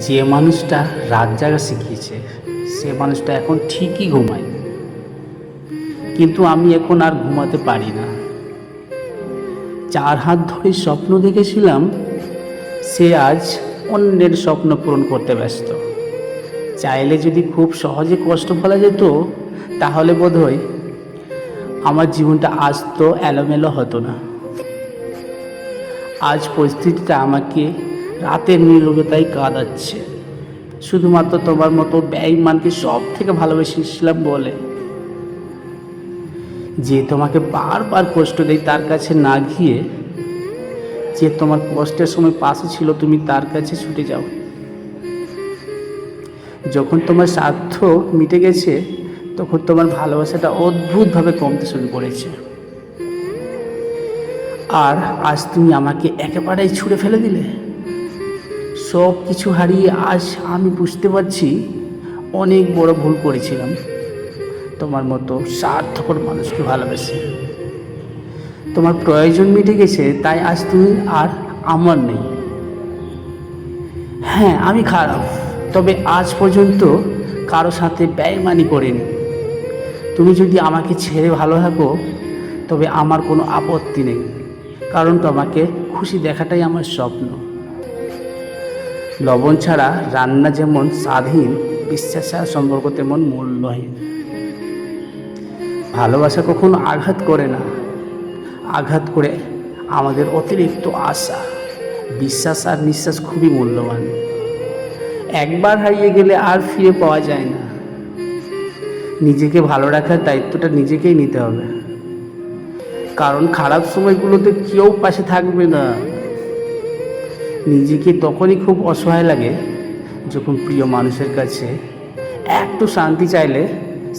যে মানুষটা রাত জাগা শিখিয়েছে, সে মানুষটা এখন ঠিকই ঘুমায়। কিন্তু আমি এখন আর ঘুমাতে পারি না। চার হাত ধরে স্বপ্ন দেখেছিলাম, সে আজ অন্যের স্বপ্ন পূরণ করতে ব্যস্ত। চাইলে যদি খুব সহজে কষ্ট ফেলা যেত, তাহলে বোধহয় আমার জীবনটা আজ তো এলোমেলো হতো না। আজ পরিস্থিতিটা আমাকে রাতের নীরবতায় কাঁদাচ্ছে। শুধুমাত্র তোমার মতো ব্যয়মানকে সব থেকে ভালোবেসেছিলাম বলে। যে তোমাকে বারবার কষ্ট দেয় তার কাছে না গিয়ে, যে তোমার কষ্টের সময় পাশে ছিল তুমি তার কাছে ছুটে যাও। যখন তোমার স্বার্থ মিটে গেছে, তখন তোমার ভালোবাসাটা অদ্ভুতভাবে কমতে শুরু করেছে। আর আজ তুমি আমাকে একেবারেই ছুঁড়ে ফেলে দিলে? সব কিছু হারিয়ে আজ আমি বুঝতে পারছি অনেক বড় ভুল করেছিলাম। তোমার মতো স্বার্থপর মানুষকে ভালোবেসে। তোমার প্রয়োজন মিটে গেছে, তাই আজ তুমি আর আমার নেই। হ্যাঁ আমি খারাপ, তবে আজ পর্যন্ত কারও সাথে ব্যয়মানি করিনি। তুমি যদি আমাকে ছেড়ে ভালো থাকো, তবে আমার কোনো আপত্তি নেই, কারণ তোমাকে খুশি দেখাটাই আমার স্বপ্ন। লবণ ছাড়া রান্না যেমন স্বাধীন বিশ্বাস ছাড়া সম্পর্ক তেমন মূল্যহীন ভালোবাসা কখনো আঘাত করে না। আঘাত করে আমাদের অতিরিক্ত আশা, বিশ্বাস আর নিঃশ্বাস খুবই মূল্যবান। একবার হারিয়ে গেলে আর ফিরে পাওয়া যায় না। নিজেকে ভালো রাখার দায়িত্বটা নিজেকেই নিতে হবে। কারণ খারাপ সময়গুলোতে কেউ পাশে থাকবে না। নিজেকে তখনই খুব অসহায় লাগে যখন প্রিয় মানুষের কাছে একটু শান্তি চাইলে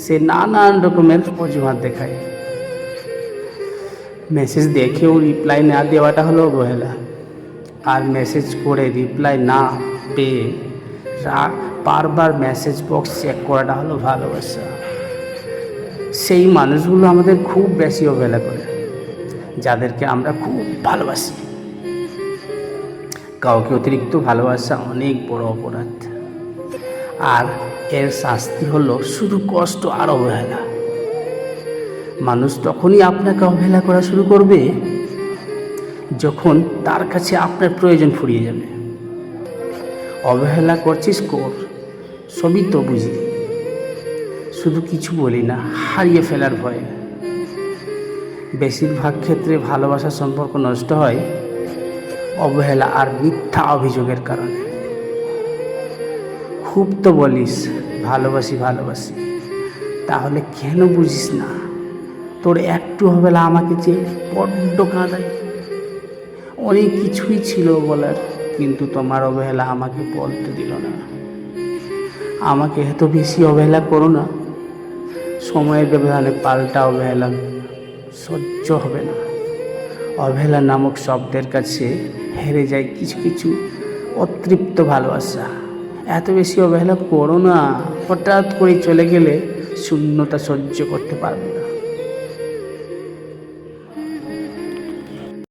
সে নানান রকমের অজুহাত দেখায়। মেসেজ দেখেও রিপ্লাই না দেওয়াটা হলো অবহেলা। আর মেসেজ করে রিপ্লাই না পেয়ে বারবার মেসেজ বক্স চেক করাটা হলো ভালোবাসা। সেই মানুষগুলো আমাদের খুব বেশি অবহেলা করে, যাদেরকে আমরা খুব ভালোবাসি। কাউকে অতিরিক্ত ভালোবাসা অনেক বড় অপরাধ। আর এর শাস্তি হলো শুধু কষ্ট আর অবহেলা। মানুষ তখনই আপনাকে অবহেলা করা শুরু করবে যখন তার কাছে আপনার প্রয়োজন ফুরিয়ে যাবে। অবহেলা করছিস কর, সবই তো বুঝি। শুধু কিছু বলি না, হারিয়ে ফেলার ভয়ে। বেশিরভাগ ক্ষেত্রে ভালোবাসার সম্পর্ক নষ্ট হয়। অবহেলা আর মিথ্যা অভিযোগের কারণে। খুব তো বলিস, ভালোবাসি ভালোবাসি। তাহলে কেন বুঝিস না? তোর একটু অবহেলা আমাকে যে বড্ড কাঁদায়। অনেক কিছুই ছিল বলার, কিন্তু তোমার অবহেলা আমাকে বলতে দিল না। আমাকে এত বেশি অবহেলা করো না। সময়ের ব্যবধানে পাল্টা অবহেলা সহ্য হবে না। অবহেলা নামক শব্দের কাছে হেরে যায় কিছু কিছু অতৃপ্ত ভালোবাসা। এত বেশি অবহেলা করো না, হঠাৎ করে চলে গেলে শূন্যতা সহ্য করতে পারবে না।